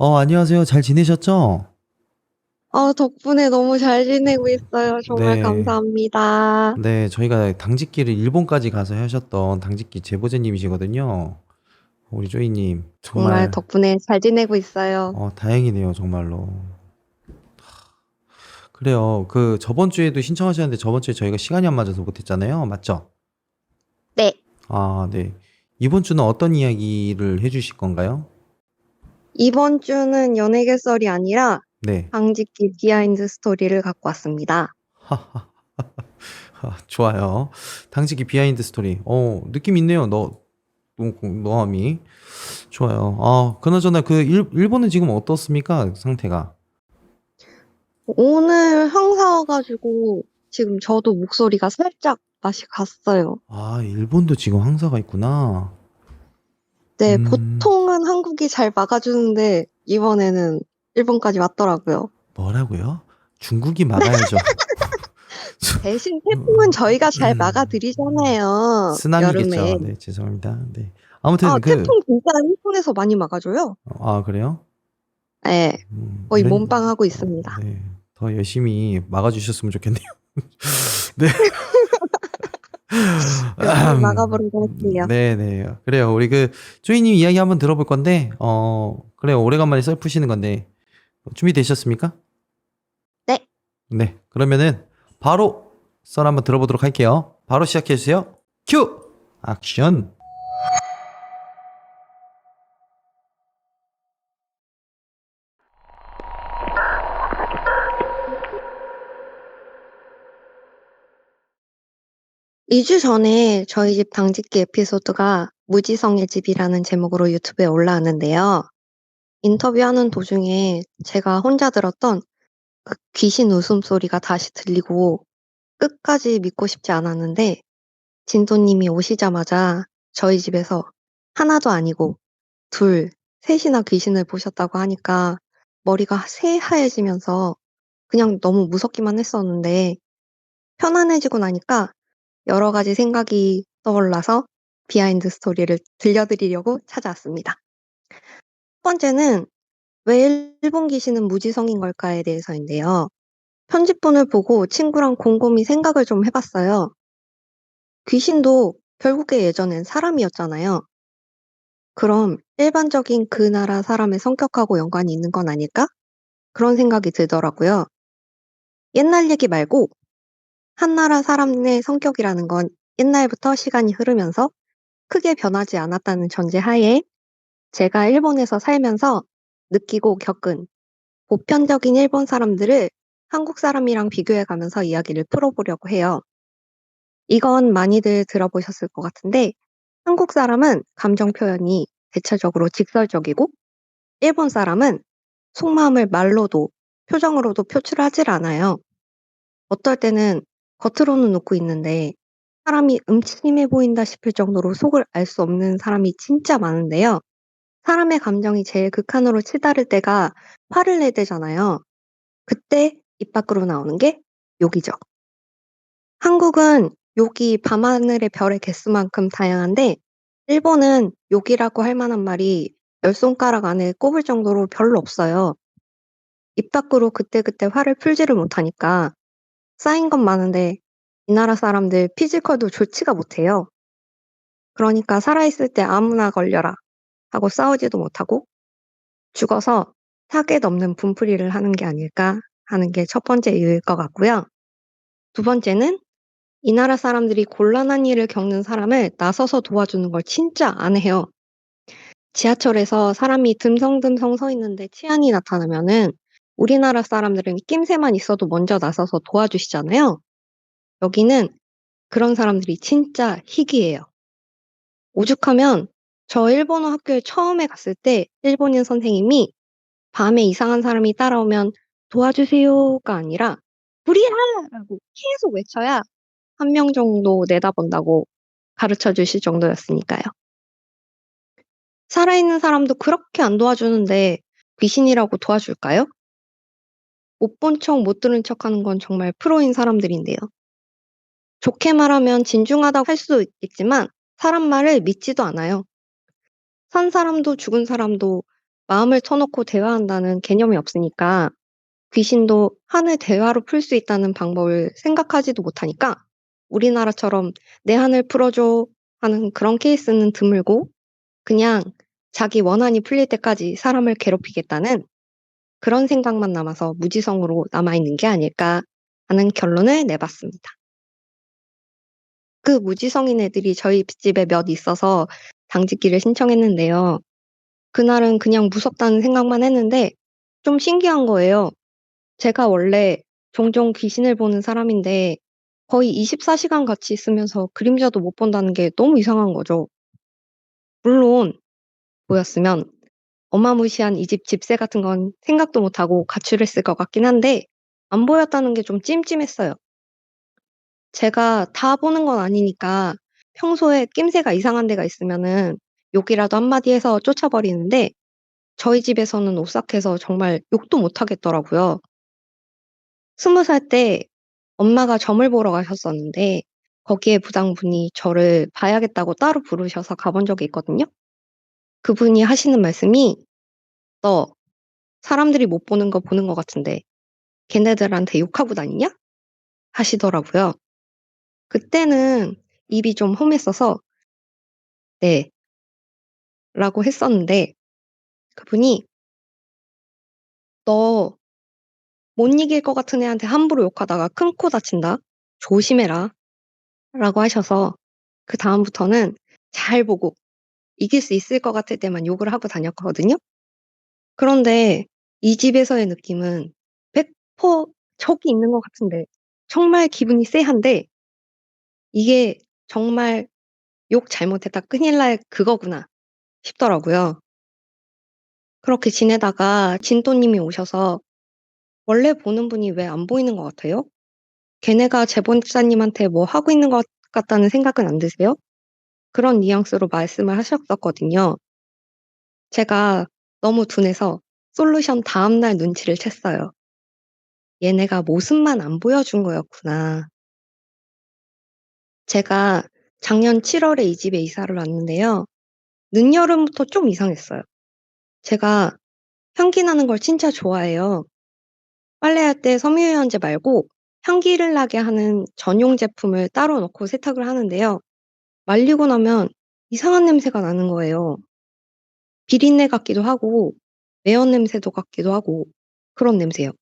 어, 안녕하세요. 잘 지내셨죠? 어, 덕분에 너무 잘 지내고 있어요. 정말 네. 감사합니다. 네, 저희가 당직기를 일본까지 가서 하셨던 당직기 제보자님이시거든요. 우리 조이님, 정말 정말 덕분에 잘 지내고 있어요. 어, 다행이네요, 정말로. 그래요. 그, 저번 주에도 신청하셨는데 저번 주에 저희가 시간이 안 맞아서 못 했잖아요. 맞죠? 네. 아, 네. 이번 주는 어떤 이야기를 해 주실 건가요? 이번 주는 연예 개설이 아니라 네. 당직기 비하인드 스토리를 갖고 왔습니다. 아, 좋아요. 당직기 비하인드 스토리. 어, 느낌 있네요. 너, 너, 너함이. 좋아요. 아, 그나저나 그 일, 일본은 지금 어떻습니까? 상태가. 오늘 항사 와가지고 지금 저도 목소리가 살짝 맛이 갔어요. 아, 일본도 지금 황사가 있구나. 네, 음. 보통은 한국이 잘 막아주는데 이번에는 일본까지 왔더라고요. 뭐라고요? 중국이 막아야죠. 대신 태풍은 저희가 잘 음. 막아드리잖아요. 쓰나미겠죠. 여름에. 네, 죄송합니다. 네. 아무튼 아, 그, 태풍 진짜 일본에서 많이 막아줘요. 아, 그래요? 네, 음, 거의 이런- 몸빵하고 있습니다. 네, 더 열심히 막아주셨으면 좋겠네요. 네. 열심히 막아보려고 할게요. 네네. 그래요. 우리 그, 쪼이님 이야기 한번 들어볼 건데, 어, 그래요. 오래간만에 썰 푸시는 건데, 준비되셨습니까? 네. 네. 그러면은, 바로 썰 한번 들어보도록 할게요. 바로 시작해주세요. 큐! 액션! 이주 전에 저희 집 당직기 에피소드가 무지성의 집이라는 제목으로 유튜브에 올라왔는데요. 인터뷰하는 도중에 제가 혼자 들었던 그 귀신 웃음소리가 다시 들리고 끝까지 믿고 싶지 않았는데 진도님이 오시자마자 저희 집에서 하나도 아니고 둘, 셋이나 귀신을 보셨다고 하니까 머리가 새하얘지면서 그냥 너무 무섭기만 했었는데 편안해지고 나니까 여러 가지 생각이 떠올라서 비하인드 스토리를 들려드리려고 찾아왔습니다. 첫 번째는 왜 일본 귀신은 무지성인 걸까에 대해서인데요. 편집본을 보고 친구랑 곰곰이 생각을 좀 해봤어요. 귀신도 결국에 예전엔 사람이었잖아요. 그럼 일반적인 그 나라 사람의 성격하고 연관이 있는 건 아닐까? 그런 생각이 들더라고요. 옛날 얘기 말고 한 나라 사람의 성격이라는 건 옛날부터 시간이 흐르면서 크게 변하지 않았다는 전제 하에 제가 일본에서 살면서 느끼고 겪은 보편적인 일본 사람들을 한국 사람이랑 비교해 가면서 이야기를 풀어보려고 해요. 이건 많이들 들어보셨을 것 같은데 한국 사람은 감정 표현이 대체적으로 직설적이고 일본 사람은 속마음을 말로도 표정으로도 표출하질 않아요. 어떨 때는 겉으로는 웃고 있는데 사람이 음침해 보인다 싶을 정도로 속을 알 수 없는 사람이 진짜 많은데요. 사람의 감정이 제일 극한으로 치달을 때가 화를 낼 때잖아요. 그때 입 밖으로 나오는 게 욕이죠. 한국은 욕이 밤하늘의 별의 개수만큼 다양한데 일본은 욕이라고 할 만한 말이 열 손가락 안에 꼽을 정도로 별로 없어요. 입 밖으로 그때그때 화를 풀지를 못하니까 쌓인 건 많은데 이 나라 사람들 피지컬도 좋지가 못해요. 그러니까 살아있을 때 아무나 걸려라 하고 싸우지도 못하고 죽어서 타겟 없는 분풀이를 하는 게 아닐까 하는 게 첫 번째 이유일 것 같고요. 두 번째는 이 나라 사람들이 곤란한 일을 겪는 사람을 나서서 도와주는 걸 진짜 안 해요. 지하철에서 사람이 듬성듬성 서 있는데 치안이 나타나면은 우리나라 사람들은 낌새만 있어도 먼저 나서서 도와주시잖아요. 여기는 그런 사람들이 진짜 희귀해요. 오죽하면 저 일본어 학교에 처음에 갔을 때 일본인 선생님이 밤에 이상한 사람이 따라오면 도와주세요가 아니라 불이야! 라고 계속 외쳐야 한 명 정도 내다본다고 가르쳐 주실 정도였으니까요. 살아있는 사람도 그렇게 안 도와주는데 귀신이라고 도와줄까요? 못 본 척, 못 들은 척 하는 건 정말 프로인 사람들인데요. 좋게 말하면 진중하다고 할 수도 있겠지만 사람 말을 믿지도 않아요. 산 사람도 죽은 사람도 마음을 터놓고 대화한다는 개념이 없으니까 귀신도 한을 대화로 풀 수 있다는 방법을 생각하지도 못하니까 우리나라처럼 내 한을 풀어줘 하는 그런 케이스는 드물고 그냥 자기 원한이 풀릴 때까지 사람을 괴롭히겠다는 그런 생각만 남아서 무지성으로 남아있는 게 아닐까 하는 결론을 내봤습니다. 그 무지성인 애들이 저희 집에 몇 있어서 당직기를 신청했는데요. 그날은 그냥 무섭다는 생각만 했는데 좀 신기한 거예요. 제가 원래 종종 귀신을 보는 사람인데 거의 24시간 같이 있으면서 그림자도 못 본다는 게 너무 이상한 거죠. 물론 보였으면 어마무시한 이 집 집세 같은 건 생각도 못하고 가출했을 것 같긴 한데 안 보였다는 게 좀 찜찜했어요. 제가 다 보는 건 아니니까 평소에 낌새가 이상한 데가 있으면은 욕이라도 한마디 해서 쫓아버리는데 저희 집에서는 오싹해서 정말 욕도 못 하겠더라고요. 20살 때 엄마가 점을 보러 가셨었는데 거기에 부장분이 저를 봐야겠다고 따로 부르셔서 가본 적이 있거든요. 그분이 하시는 말씀이 "너 사람들이 못 보는 거 보는 것 같은데 걔네들한테 욕하고 다니냐?" 하시더라고요. 그때는 입이 좀 험했어서 "네." 라고 했었는데 그분이 "너 못 이길 것 같은 애한테 함부로 욕하다가 큰 코 다친다. 조심해라." 라고 하셔서 그 다음부터는 잘 보고 이길 수 있을 것 같을 때만 욕을 하고 다녔거든요. 그런데 이 집에서의 느낌은 100% 적이 있는 것 같은데 정말 기분이 쎄한데 이게 정말 '욕 잘못했다 큰일 날 그거구나.' 싶더라고요. 그렇게 지내다가 진또님이 오셔서 "원래 보는 분이 왜 안 보이는 것 같아요? 걔네가 제보자님한테 뭐 하고 있는 것 같다는 생각은 안 드세요?" 그런 뉘앙스로 말씀을 하셨었거든요. 제가 너무 둔해서 솔루션 다음날 눈치를 챘어요. '얘네가 모습만 안 보여준 거였구나.' 제가 작년 7월에 이 집에 이사를 왔는데요. 늦여름부터 좀 이상했어요. 제가 향기 나는 걸 진짜 좋아해요. 빨래할 때 섬유유연제 말고 향기를 나게 하는 전용 제품을 따로 넣고 세탁을 하는데요. 말리고 나면 이상한 냄새가 나는 거예요. 비린내 같기도 하고 매연 냄새도 같기도 하고 그런 냄새요.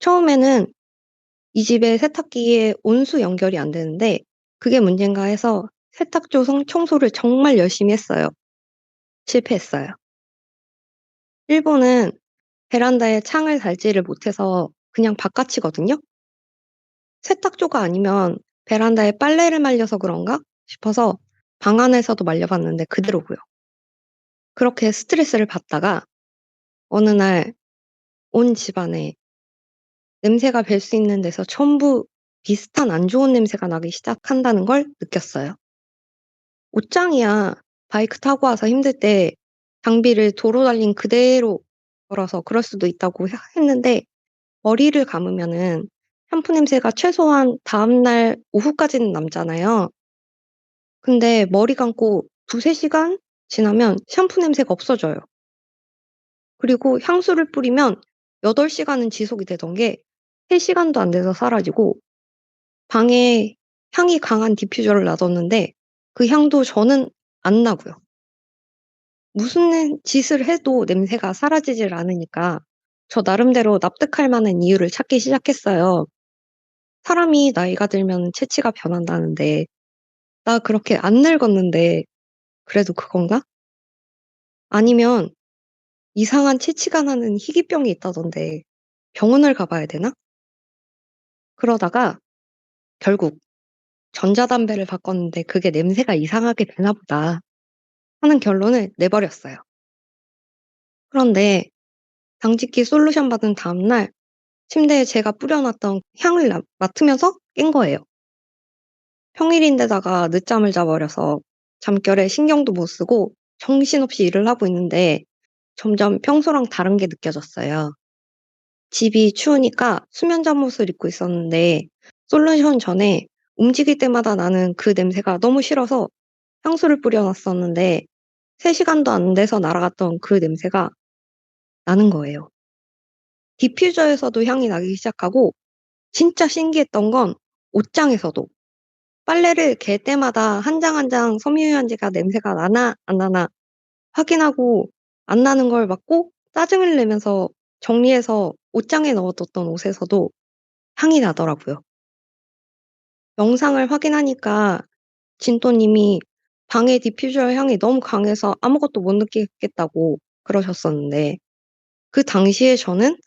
처음에는 이 집에 세탁기에 온수 연결이 안 되는데 그게 문젠가 해서 세탁조 성 청소를 정말 열심히 했어요. 실패했어요. 일본은 베란다에 창을 달지를 못해서 그냥 바깥이거든요. 세탁조가 아니면 베란다에 빨래를 말려서 그런가 싶어서 방 안에서도 말려봤는데 그대로고요. 그렇게 스트레스를 받다가 어느 날 온 집안에 냄새가 별수 있는 데서 전부 비슷한 안 좋은 냄새가 나기 시작한다는 걸 느꼈어요. 옷장이야 바이크 타고 와서 힘들 때 장비를 도로 달린 그대로 걸어서 그럴 수도 있다고 해 했는데 머리를 감으면은 샴푸 냄새가 최소한 다음날 오후까지는 남잖아요. 근데 머리 감고 2-3 시간 지나면 샴푸 냄새가 없어져요. 그리고 향수를 뿌리면 8 시간은 지속이 되던 게 3 시간도 안 돼서 사라지고 방에 향이 강한 디퓨저를 놔뒀는데 그 향도 저는 안 나고요. 무슨 냄 짓을 해도 냄새가 사라지질 않으니까 저 나름대로 납득할 만한 이유를 찾기 시작했어요. 사람이 나이가 들면 체취가 변한다는데 나 그렇게 안 늙었는데 그래도 그건가? 아니면 이상한 체취가 나는 희귀병이 있다던데 병원을 가 봐야 되나? 그러다가 결국 '전자담배를 바꿨는데 그게 냄새가 이상하게 되나 보다.' 하는 결론을 내버렸어요. 그런데 당직기 솔루션 받은 다음날 침대에 제가 뿌려 놨던 향을 나 맡으면서 깬 거예요. 평일인데다가 늦잠을 자 버려서 잠결에 신경도 못 쓰고 정신없이 일을 하고 있는데 점점 평소랑 다른 게 느껴졌어요. 집이 추우니까 수면 잠옷을 입고 있었는데 솔루션 전에 움직일 때마다 나는 그 냄새가 너무 싫어서 향수를 뿌려 놨었는데 3시간도 안 돼서 날아갔던 그 냄새가 나는 거예요. 디퓨저에서도 향이 나기 시작하고 진짜 신기했던 건 옷장에서도 빨래를 갤 때마다 한 장 한 장 섬유유연제가 냄새가 나나 안 나나 확인하고 안 나는 걸 막고 짜증을 내면서 정리해서 옷장에 넣어뒀던 옷에서도 향이 나더라고요. 영상을 확인하니까 진또님이 방의 디퓨저 향이 너무 강해서 아무것도 못 느끼겠다고 그러셨었는데 그 당시에 저는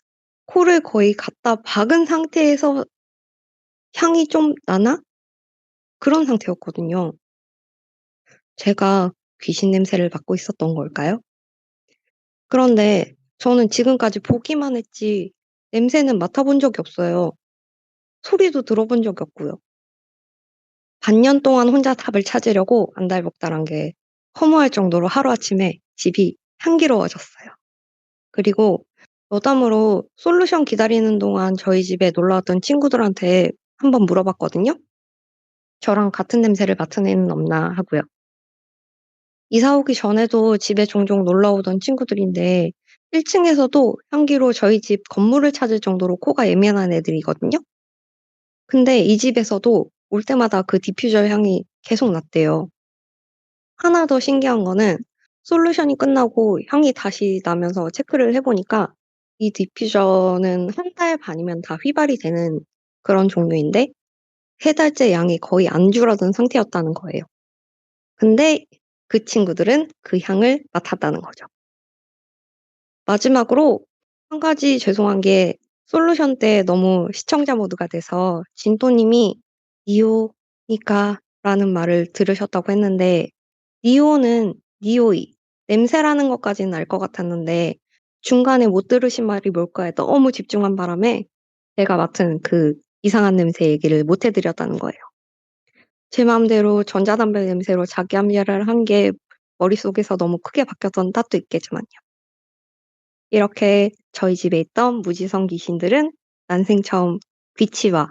코를 거의 갖다 박은 상태에서 향이 좀 나나? 그런 상태였거든요. 제가 귀신 냄새를 맡고 있었던 걸까요? 그런데 저는 지금까지 보기만 했지 냄새는 맡아본 적이 없어요. 소리도 들어본 적이 없고요. 반년 동안 혼자 답을 찾으려고 안달복달한 게 허무할 정도로 하루아침에 집이 향기로워졌어요. 그리고 여담으로 솔루션 기다리는 동안 저희 집에 놀러 왔던 친구들한테 한번 물어봤거든요. 저랑 같은 냄새를 맡은 애는 없나 하고요. 이사 오기 전에도 집에 종종 놀러 오던 친구들인데 1층에서도 향기로 저희 집 건물을 찾을 정도로 코가 예민한 애들이거든요. 근데 이 집에서도 올 때마다 그 디퓨저 향이 계속 났대요. 하나 더 신기한 거는 솔루션이 끝나고 향이 다시 나면서 체크를 해보니까 이 디퓨저는 한 달 반이면 다 휘발이 되는 그런 종류인데 세 달째 양이 거의 안 줄어든 상태였다는 거예요. 근데 그 친구들은 그 향을 맡았다는 거죠. 마지막으로 한 가지 죄송한 게 솔루션 때 너무 시청자 모드가 돼서 진또님이 니오 니까 라는 말을 들으셨다고 했는데 니오는 니오이 냄새라는 것까지는 알 것 같았는데 중간에 못 들으신 말이 뭘까에 너무 집중한 바람에 제가 맡은 그 이상한 냄새 얘기를 못 해드렸다는 거예요. 제 마음대로 전자담배 냄새로 자기 합리화를 한 게 머릿속에서 너무 크게 바뀌었던 탓도 있겠지만요. 이렇게 저희 집에 있던 무지성 귀신들은 난생 처음 귀치와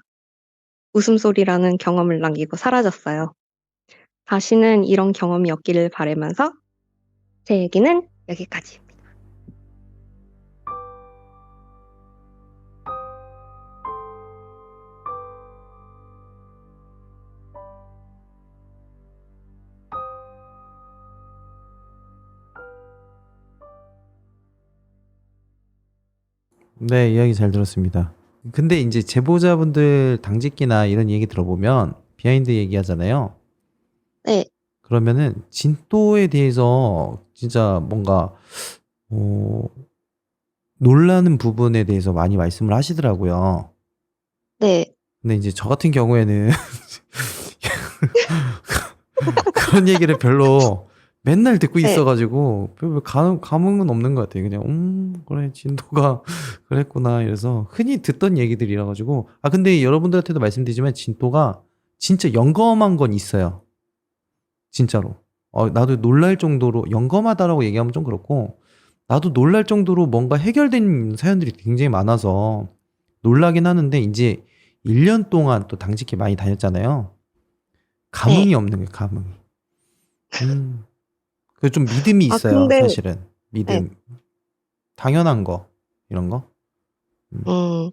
웃음소리라는 경험을 남기고 사라졌어요. 다시는 이런 경험이 없기를 바라면서 제 얘기는 여기까지. 네, 이야기 잘 들었습니다. 근데 이제 제보자분들 당직기나 이런 얘기 들어보면 비하인드 얘기하잖아요. 네, 그러면은 진또에 대해서 진짜 뭔가 어, 놀라는 부분에 대해서 많이 말씀을 하시더라고요. 네, 근데 이제 저 같은 경우에는 그런 얘기를 별로 맨날 듣고 네. 있어가지고 별로 감, 감흥은 없는 것 같아요. 그냥 음 그래 진도가 그랬구나 이래서 흔히 듣던 얘기들이라 가지고 아 근데 여러분들한테도 말씀드리지만 진도가 진짜 영검한 건 있어요. 진짜로. 어 나도 놀랄 정도로 영검하다라고 얘기하면 좀 그렇고 나도 놀랄 정도로 뭔가 해결된 사연들이 굉장히 많아서 놀라긴 하는데 이제 1년 동안 또 당직회 많이 다녔잖아요. 감흥이 네. 없는 거예요, 감흥이. 음. 그 좀 믿음이 아, 있어요, 근데- 사실은. 믿음. 당연한 거. 이런 거. 음.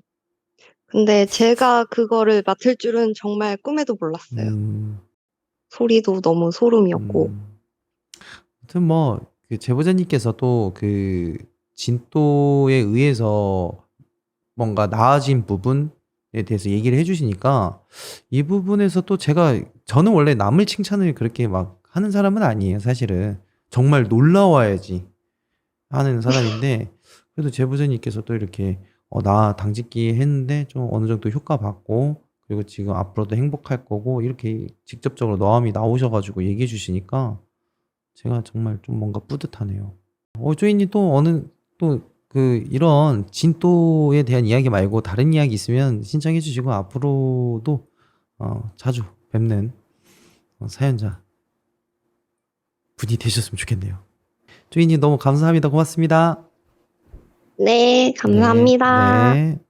근데 제가 그거를 맡을 줄은 정말 꿈에도 몰랐어요. 음. 소리도 너무 소름이었고. 음. 아무튼 뭐, 그 제보자님께서 또그 진또에 의해서 뭔가 나아진 부분에 대해서 얘기를 해주시니까 이 부분에서 또 제가, 저는 원래 남을 칭찬을 그렇게 막 하는 사람은 아니에요, 사실은. 정말 놀라워야지 하는 사람인데, 그래도 제보자님께서 또 이렇게, 어, 나 당직기 했는데 좀 어느 정도 효과 받고, 그리고 지금 앞으로도 행복할 거고, 이렇게 직접적으로 너함이 나오셔가지고 얘기해 주시니까, 제가 정말 좀 뭔가 뿌듯하네요. 어, 쪼이님 또 어느, 또 그, 이런 진또에 대한 이야기 말고 다른 이야기 있으면 신청해 주시고, 앞으로도, 어, 자주 뵙는 어, 사연자 분이 되셨으면 좋겠네요. 쪼이님 너무 감사합니다. 고맙습니다. 네, 감사합니다. 네. 네.